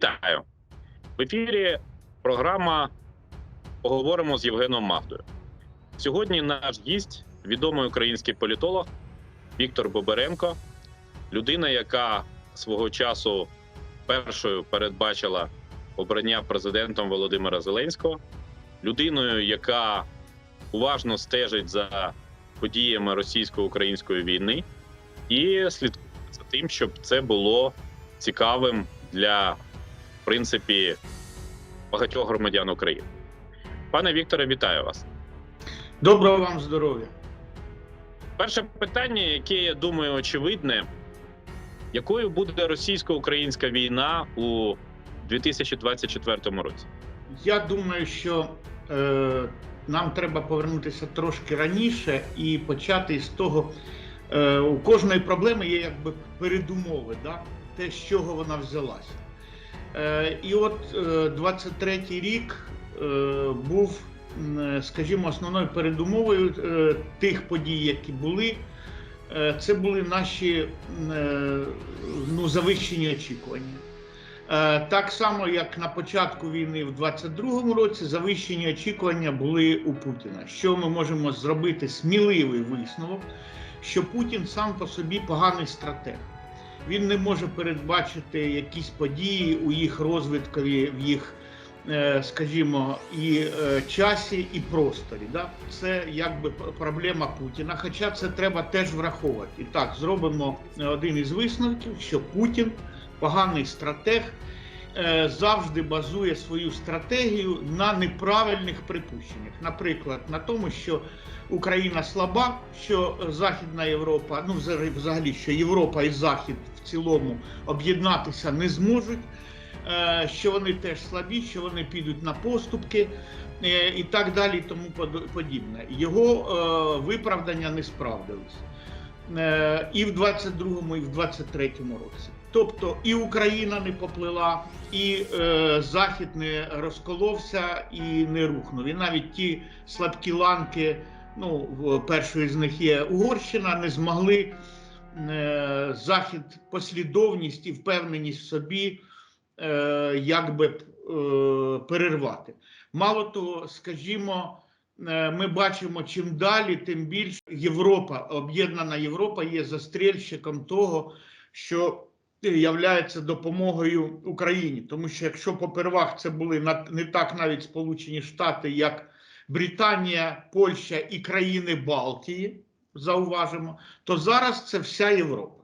Вітаю! В ефірі програма Поговоримо з Євгеном Магдою. Сьогодні наш гість, відомий український політолог Віктор Боберенко, людина, яка свого часу першою передбачила обрання президентом Володимира Зеленського, людиною, яка уважно стежить за подіями російсько-української війни, і слідкує за тим, щоб це було цікавим для принципі багатьох громадян України. Пане Вікторе, вітаю вас. Доброго вам здоров'я. Перше питання, яке я думаю, очевидне, якою буде російсько-українська війна у 2024 році? Я думаю, що е, нам треба повернутися трошки раніше і почати з того, е, у кожної проблеми є якби передумови, да? те, з чого вона взялася. Е, і от е, 23-й рік е, був, скажімо, основною передумовою е, тих подій, які були. Е, Це були наші е, ну, завищені очікування. Е, Так само, як на початку війни в 22-му році, завищені очікування були у Путіна. Що ми можемо зробити сміливий висновок, що Путін сам по собі поганий стратег. Він не може передбачити якісь події у їх розвиткові, в їх, е, скажімо, і е, часі, і просторі. Да? Це якби проблема Путіна. Хоча це треба теж враховувати. І так, зробимо е, один із висновків, що Путін поганий стратег завжди базує свою стратегію на неправильних припущеннях. Наприклад, на тому, що Україна слаба, що Західна Європа, ну взагалі, що Європа і Захід в цілому об'єднатися не зможуть. е, Що вони теж слабі, що вони підуть на поступки е, і так далі, і тому подібне. Його е, виправдання не справдились і в 22-му, і в 23-му році. Тобто і Україна не поплила, і е, Захід не розколовся і не рухнув. І навіть ті слабкі ланки, ну першою з них є Угорщина, не змогли Захід послідовність і впевненість в собі е, якби е, перервати. Мало того, скажімо, е, ми бачимо, чим далі, тим більше Європа, об'єднана Європа є застрільщиком того, що являється допомогою Україні. Тому що якщо попервах це були не так навіть Сполучені Штати, як Британія, Польща і країни Балтії, зауважимо, то зараз це вся Європа.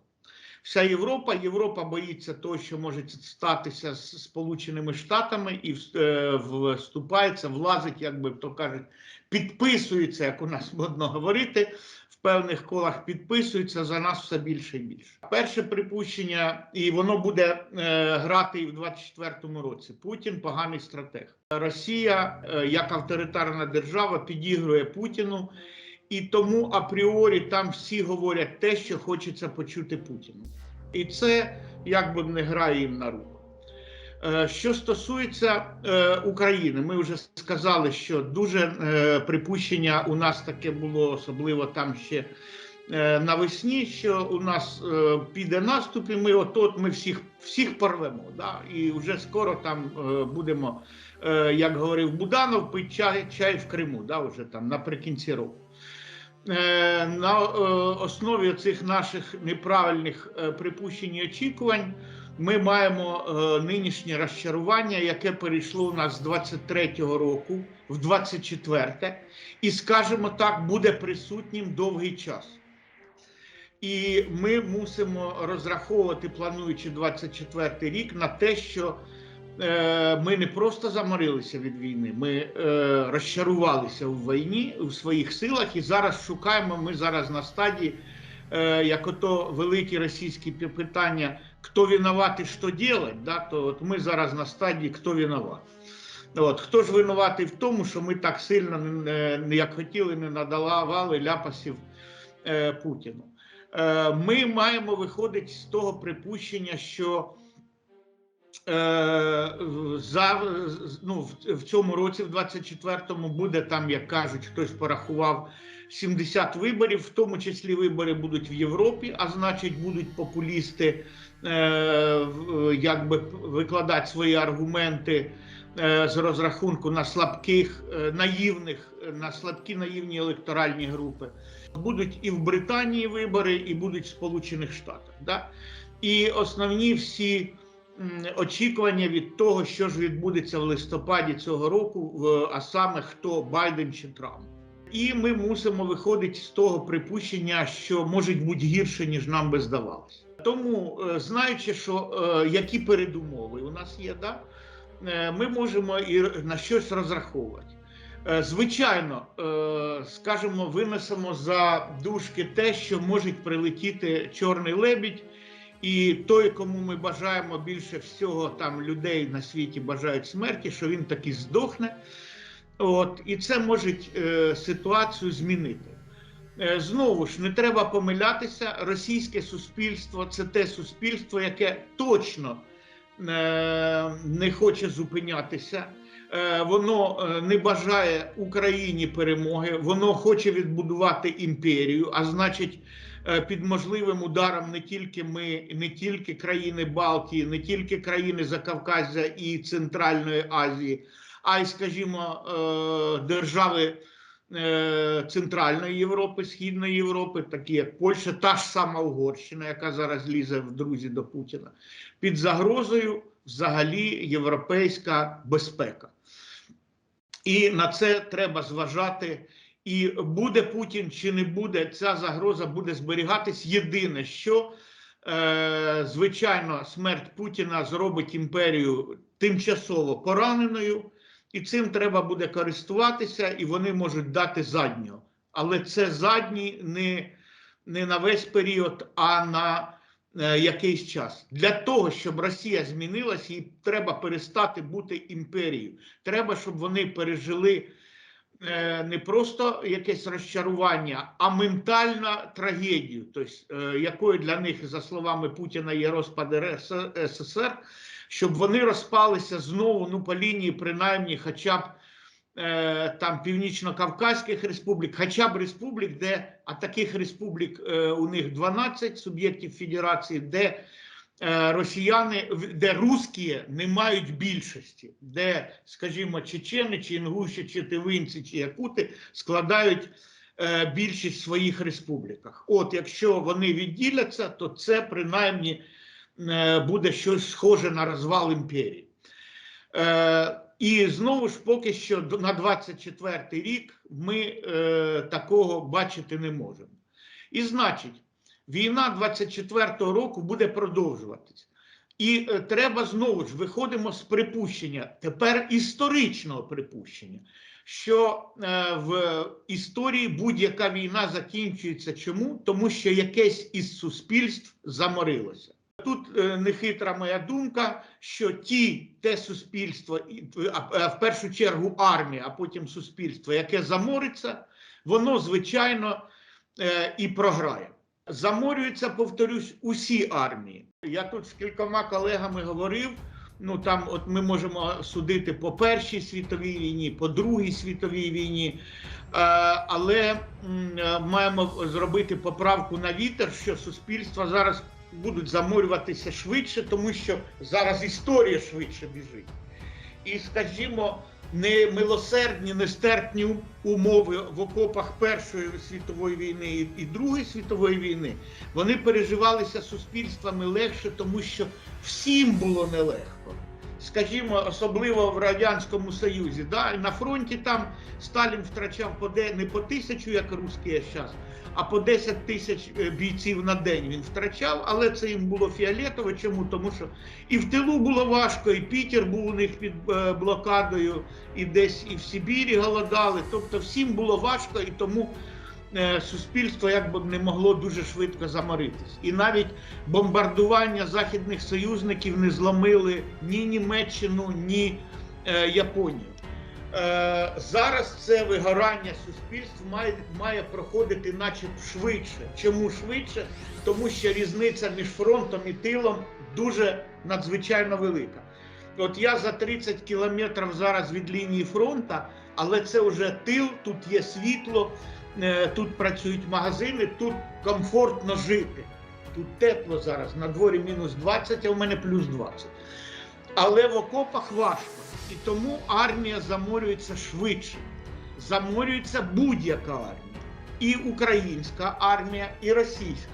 Вся Європа, Європа боїться того, що може статися з Сполученими Штатами, і е, вступається, влазить, як би то кажуть, підписується, як у нас модно говорити, в певних колах підписується за нас все більше і більше. Перше припущення, і воно буде е, грати і в 24-му році. Путін поганий стратег. Росія, е, як авторитарна держава, підігрує Путіну. І тому апріорі там всі говорять те, що хочеться почути Путіну. І це якби не грає їм на руку. Е, Що стосується е, України, ми вже сказали, що дуже е, припущення у нас таке було, особливо там ще навесні, що у нас піде наступ, і ми от ми всіх, всіх порвемо. Да? І вже скоро там будемо, як говорив Буданов, пити чай, чай в Криму, да? вже там наприкінці року. Е, На е, основі цих наших неправильних е, припущень і очікувань ми маємо нинішнє розчарування, яке перейшло у нас з 23-го року в 24-те, і, скажімо так, буде присутнім довгий час. І ми мусимо розраховувати, плануючи 24-й рік, на те, що ми не просто заморилися від війни, ми е, розчарувалися в війні у своїх силах, і зараз шукаємо. Ми зараз на стадії, е, як ото великі російські питання, хто винуват і що робити, да, то от ми зараз на стадії хто винуват. От хто ж винуватий в тому, що ми так сильно не, як хотіли, не надавали ляпасів е, Путіну. Е, ми маємо виходити з того припущення, що е, за, ну, в, цьому році, в 24-му, буде там, як кажуть, хтось порахував 70 виборів, в тому числі вибори будуть в Європі, а значить, будуть популісти е, якби викладати свої аргументи е, з розрахунку на слабких, е, наївних, е, на слабкі наївні електоральні групи. Будуть і в Британії вибори, і будуть в Сполучених Штатах. Да? І основні всі очікування від того, що ж відбудеться в листопаді цього року, а саме хто Байден чи Трамп. І ми мусимо виходити з того припущення, що може бути гірше, ніж нам би здавалося. Тому, е, знаючи, що е, які передумови у нас є, да, е, ми можемо і на щось розраховувати. Звичайно, скажімо, винесемо за дужки те, що може прилетіти чорний лебідь, і той, кому ми бажаємо більше всього там людей на світі бажають смерті, що він таки здохне. От, і це може е, ситуацію змінити. Е, знову ж не треба помилятися. Російське суспільство це те суспільство, яке точно е, не хоче зупинятися. Е, воно е, не бажає Україні перемоги, воно хоче відбудувати імперію, а значить, під можливим ударом не тільки ми, не тільки країни Балтії, не тільки країни Закавказя і Центральної Азії, а й, скажімо, е, держави е, Центральної Європи, Східної Європи, такі як Польща, та ж сама Угорщина, яка зараз лізе в друзі до Путіна, під загрозою взагалі європейська безпека. І на це треба зважати. І буде Путін чи не буде, ця загроза буде зберігатись. Єдине, що е, звичайно смерть Путіна зробить імперію тимчасово пораненою, і цим треба буде користуватися, і вони можуть дати заднього. Але це задній не, не на весь період, а на е, якийсь час. Для того, щоб Росія змінилась, їй треба перестати бути імперією. Треба, щоб вони пережили не просто якесь розчарування, а ментальну трагедію, тобто, е, якою для них, за словами Путіна, є розпад СССР, щоб вони розпалися знову ну, по лінії, принаймні, хоча б е, там північно-кавказьких республік, хоча б республік, де а таких республік е, у них 12 суб'єктів федерації, де е, росіяни, де русські не мають більшості, де, скажімо, чечени, чи інгуші, чи тивинці, чи якути складають е, більшість в своїх республіках. От якщо вони відділяться, то це принаймні е, буде щось схоже на розвал імперії. Е, і знову ж поки що на 24 рік ми е, такого бачити не можемо. І значить, війна 24-го року буде продовжуватись. І е, треба знову ж виходимо з припущення, тепер історичного припущення, що е, в історії будь-яка війна закінчується. Чому? Тому що якесь із суспільств заморилося. Тут е, нехитра моя думка, що ті, те суспільство, в першу чергу армія, а потім суспільство, яке замориться, воно звичайно і програє. Заморюються, повторюсь, усі армії. Я тут з кількома колегами говорив. Ну там, от ми можемо судити по Першій світовій війні, по Другій світовій війні, е, але е, маємо зробити поправку на вітер, що суспільства зараз будуть заморюватися швидше, тому що зараз історія швидше біжить. І, скажімо, немилосердні, нестерпні умови в окопах Першої світової війни і Другої світової війни, вони переживалися суспільствами легше, тому що всім було нелегко. Скажімо, особливо в Радянському Союзі. Да? На фронті там Сталін втрачав по де, не по тисячу, як русський зараз, а по 10 тисяч е, бійців на день він втрачав, але це їм було фіолетово. Чому? Тому що і в тилу було важко, і Пітер був у них під е, блокадою, і десь і в Сибірі голодали. Тобто всім було важко, і тому суспільство якби не могло дуже швидко заморитись. І навіть бомбардування західних союзників не зломили ні Німеччину, ні е, Японію. Е, зараз це вигорання суспільств має, має проходити наче швидше. Чому швидше? Тому що різниця між фронтом і тилом дуже надзвичайно велика. От я за 30 кілометрів зараз від лінії фронту, але це вже тил, тут є світло, е, тут працюють магазини, тут комфортно жити. Тут тепло зараз, на дворі мінус 20, а в мене плюс 20. Але в окопах важко. І тому армія заморюється швидше. Заморюється будь-яка армія. І українська армія, і російська.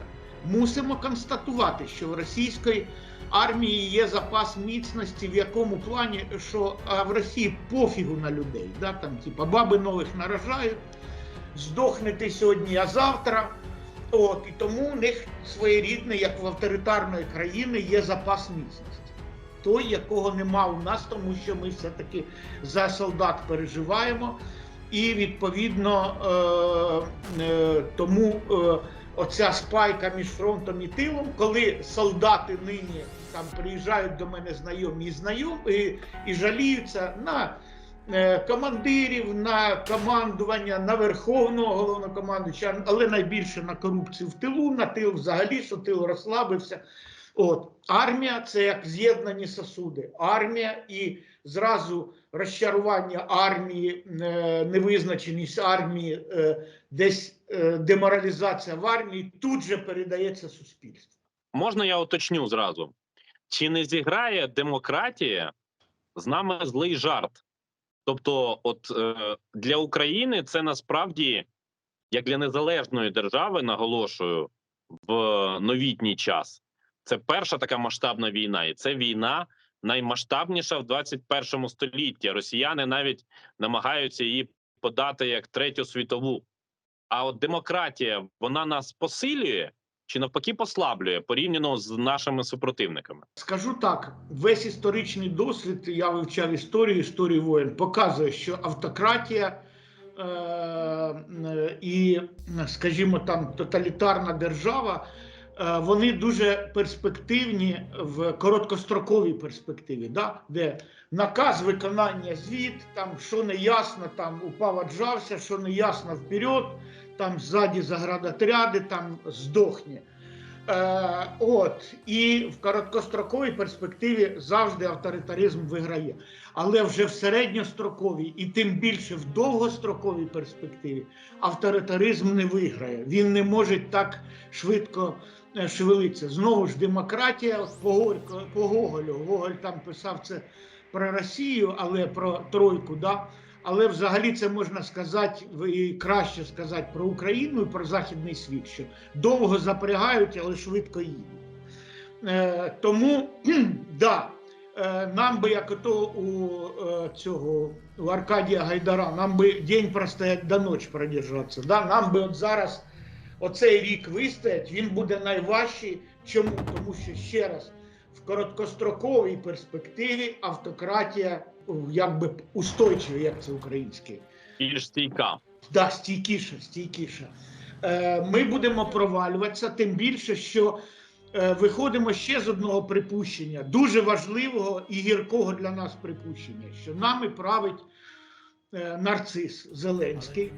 Мусимо констатувати, що в російської армії є запас міцності, в якому плані, що в Росії пофігу на людей. Да? Там, типа, баби нових наражають, здохнете сьогодні, а завтра. От, і тому у них своєрідний, як в авторитарної країни, є запас міцності. Той, якого нема у нас, тому що ми все-таки за солдат переживаємо. І відповідно е, е, тому е, оця спайка між фронтом і тилом, коли солдати нині там приїжджають до мене знайомі і знайомі і, і жаліються на командирів, на командування, на верховного головнокомандуюча, але найбільше на корупцію в тилу, на тил взагалі, що тил розслабився. От армія це як з'єднані сосуди. Армія і зразу розчарування армії, е, невизначеність армії, е, десь е, деморалізація в армії тут же передається суспільству. Можна я уточню зразу? Чи не зіграє демократія з нами злий жарт? Тобто, от е, для України це насправді, як для незалежної держави, наголошую, в новітній час. Це перша така масштабна війна, і це війна наймасштабніша в 21 столітті. Росіяни навіть намагаються її подати як третю світову. А от демократія вона нас посилює чи навпаки послаблює порівняно з нашими супротивниками? Скажу так: весь історичний досвід, я вивчав історію, історію воєн, показує, що автократія е, е, і, скажімо, там тоталітарна держава. е, Вони дуже перспективні в короткостроковій перспективі, да? де наказ виконання звіт, там що не ясно, там упав, отжався, що не ясно вперед, там ззаді заградотряди, там здохне. Е, от і в короткостроковій перспективі завжди авторитаризм виграє. Але вже в середньостроковій і тим більше в довгостроковій перспективі авторитаризм не виграє. Він не може так швидко е, шевелитися. Знову ж демократія по, по Гоголю. Гоголь там писав це про Росію, але про тройку. Да? Але взагалі це можна сказати і краще сказати про Україну і про Західний світ, що довго запрягають, але швидко їдуть. Е, тому да, е, нам би, як ото у е, цього у Аркадія Гайдара, нам би день простоять до ночі продержатися. Да? Нам би от зараз оцей рік вистоять, він буде найважчий. Чому? Тому що ще раз в короткостроковій перспективі автократія якби устойчива, як це українське. Більш стійка. Да, стійкіше, стійкіше. Е, ми будемо провалюватися, тим більше, що е, виходимо ще з одного припущення, дуже важливого і гіркого для нас припущення, що нами править е, нарцис Зеленський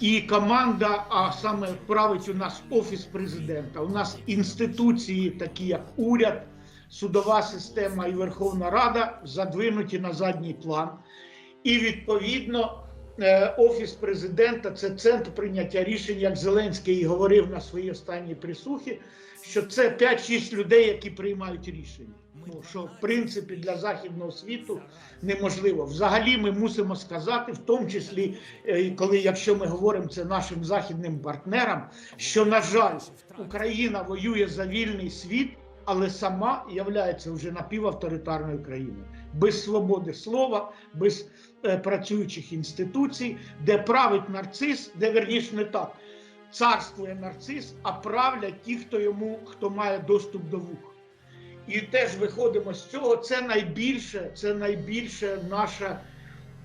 і команда, а саме править у нас офіс президента. У нас інституції, такі як уряд, судова система і Верховна Рада, задвинуті на задній план. І відповідно е, офіс президента це центр прийняття рішень, як Зеленський і говорив на своїй останній присухі, що це 5-6 людей, які приймають рішення. Ну що в принципі для західного світу неможливо. Взагалі, ми мусимо сказати, в тому числі, е, коли якщо ми говоримо це нашим західним партнерам, що на жаль, Україна воює за вільний світ, але сама являється вже напівавторитарною країною без свободи слова, без е, працюючих інституцій, де править нарцис, де верніше не так. Царствує нарцис, а правлять ті, хто йому хто має доступ до вух. І теж виходимо з цього. Це найбільше, це найбільше наша.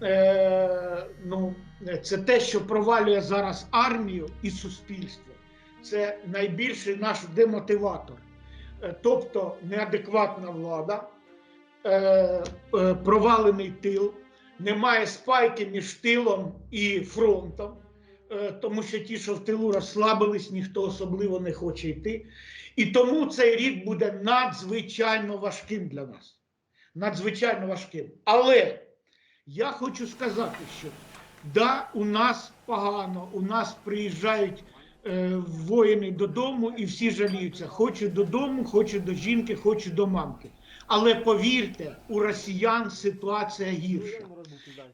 Е, ну, це те, що провалює зараз армію і суспільство. Це найбільший наш демотиватор. Е, тобто неадекватна влада, е, е, провалений тил, немає спайки між тилом і фронтом, тому що ті, що в тилу розслабились, ніхто особливо не хоче йти. І тому цей рік буде надзвичайно важким для нас. Надзвичайно важким. Але я хочу сказати, що да, у нас погано, у нас приїжджають воїни додому і всі жаліються. Хочу додому, хочу до жінки, хочу до мамки. Але повірте, у росіян ситуація гірша.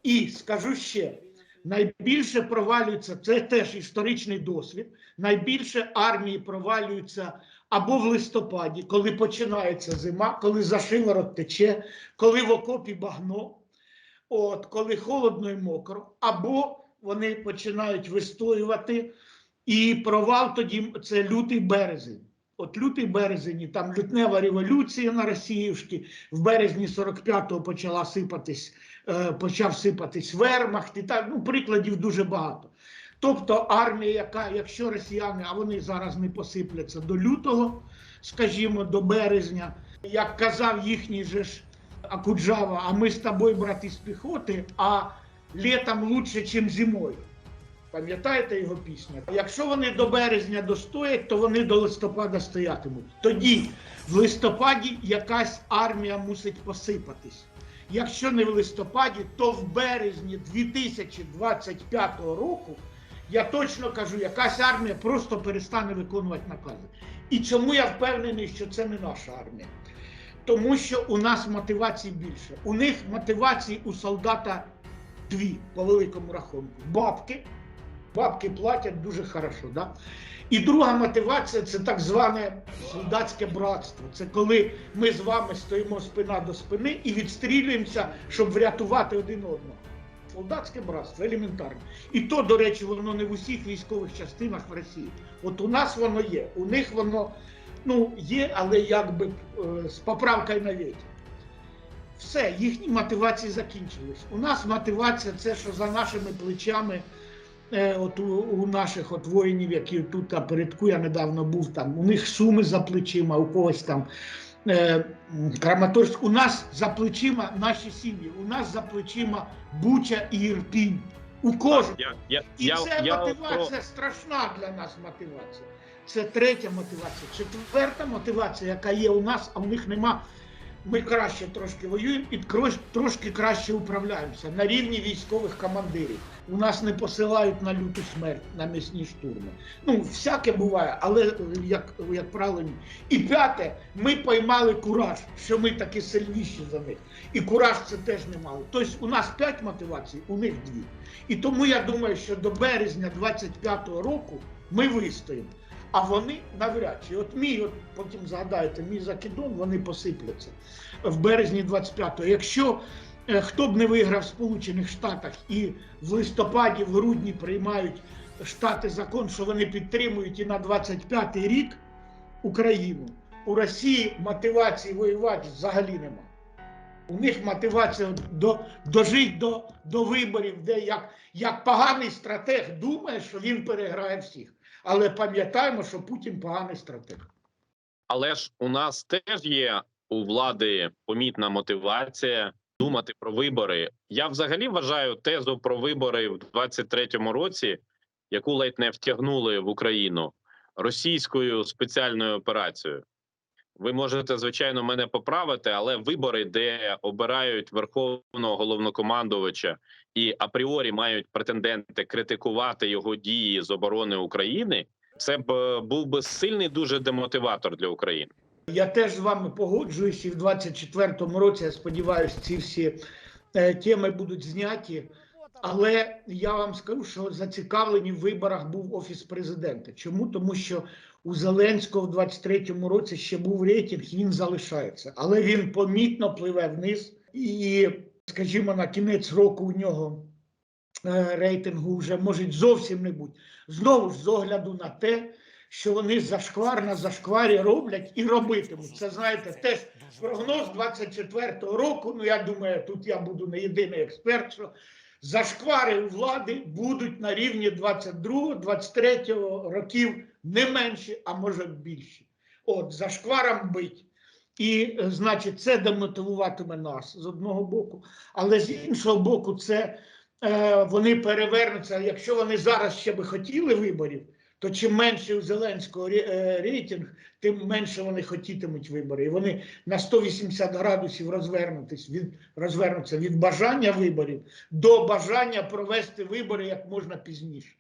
І скажу ще: найбільше провалюється це теж історичний досвід. Найбільше армії провалюються або в листопаді, коли починається зима, коли за шиворот тече, коли в окопі багно, от коли холодно і мокро, або вони починають вистоювати. І провал тоді це лютий березень. От лютий березень, там лютнева революція на Росіївській, в березні 45-го почала сипатись, е, почав сипатись вермахт, і так, ну, прикладів дуже багато. Тобто армія, яка, якщо росіяни, а вони зараз не посипляться до лютого, скажімо, до березня, як казав їхній же ж Акуджава, а ми з тобою, брати з піхоти, а літом лучше, ніж зимою. Пам'ятаєте його пісню? Якщо вони до березня достоять, то вони до листопада стоятимуть. Тоді в листопаді якась армія мусить посипатись. Якщо не в листопаді, то в березні 2025 року я точно кажу, якась армія просто перестане виконувати накази. І чому я впевнений, що це не наша армія? Тому що у нас мотивації більше. У них мотивації у солдата дві по великому рахунку: бабки. Бабки платять дуже хорошо. Да? І друга мотивація це так зване солдатське братство. Це коли ми з вами стоїмо спина до спини і відстрілюємося, щоб врятувати один одного. Солдатське братство, елементарно. І то, до речі, воно не в усіх військових частинах в Росії. От у нас воно є. У них воно ну, є, але якби е, з поправкою на віки. Все, їхні мотивації закінчились. У нас мотивація це, що за нашими плечами. Е, от у, у наших от воїнів, які тут а, передку я недавно був там, у них суми за плечима, у когось там е, Краматорськ. У нас за плечима наші сім'ї, у нас за плечима Буча і Ірпінь. У кожного. Я, я, І я, це я мотивація страшна для нас мотивація. Це третя мотивація. Четверта мотивація, яка є у нас, а у них нема. Ми краще трошки воюємо і трош- трошки краще управляємося на рівні військових командирів. У нас не посилають на люту смерть, на м'ясні штурми. Ну, всяке буває, але е, як, як правило. І п'яте, ми поймали кураж, що ми таки сильніші за них. І кураж це теж немало. Тобто у нас п'ять мотивацій, у них дві. І тому я думаю, що до березня 25-го року ми вистоїмо. А вони навряд чи. От мій, от потім згадаєте, мій закидон, вони посипляться в березні 25-го. Якщо е, хто б не виграв в Сполучених Штатах і в листопаді, в грудні приймають штати закон, що вони підтримують і на 25-й рік Україну, у Росії мотивації воювати взагалі нема. У них мотивація до, дожити до, до виборів, де як, як поганий стратег думає, що він переграє всіх. Але пам'ятаємо, що Путін поганий стратег. Але ж у нас теж є у влади помітна мотивація думати про вибори. Я взагалі вважаю тезу про вибори в 23-му році, яку ледь не втягнули в Україну російською спеціальною операцією. Ви можете звичайно мене поправити, але вибори, де обирають верховного головнокомандувача і апріорі мають претенденти критикувати його дії з оборони України, це б е, був би сильний дуже демотиватор для України. Я теж з вами погоджуюсь, і в 24-му році, я сподіваюся, ці всі е, теми будуть зняті. Але я вам скажу, що зацікавлені в виборах був офіс президента. Чому? Тому що у Зеленського в 23-му році ще був рейтинг, він залишається, але він помітно пливе вниз. І, скажімо, на кінець року у нього е, рейтингу вже може зовсім не бути. Знову ж з огляду на те, що вони зашквар на зашкварі роблять і робитимуть. Це знаєте, теж прогноз 24-го року. Ну я думаю, тут я буду не єдиний експерт. що Зашквари влади будуть на рівні 22-23 років не менші, а може більші. От, зашкваром бить. І, е, значить, це демотивуватиме нас з одного боку, але з іншого боку, це е, вони перевернуться. Якщо вони зараз ще би хотіли виборів, то чим менше у Зеленського е, рейтинг, тим менше вони хотітимуть вибори. І вони на 180 градусів розвернутись від розвернуться від бажання виборів до бажання провести вибори як можна пізніше.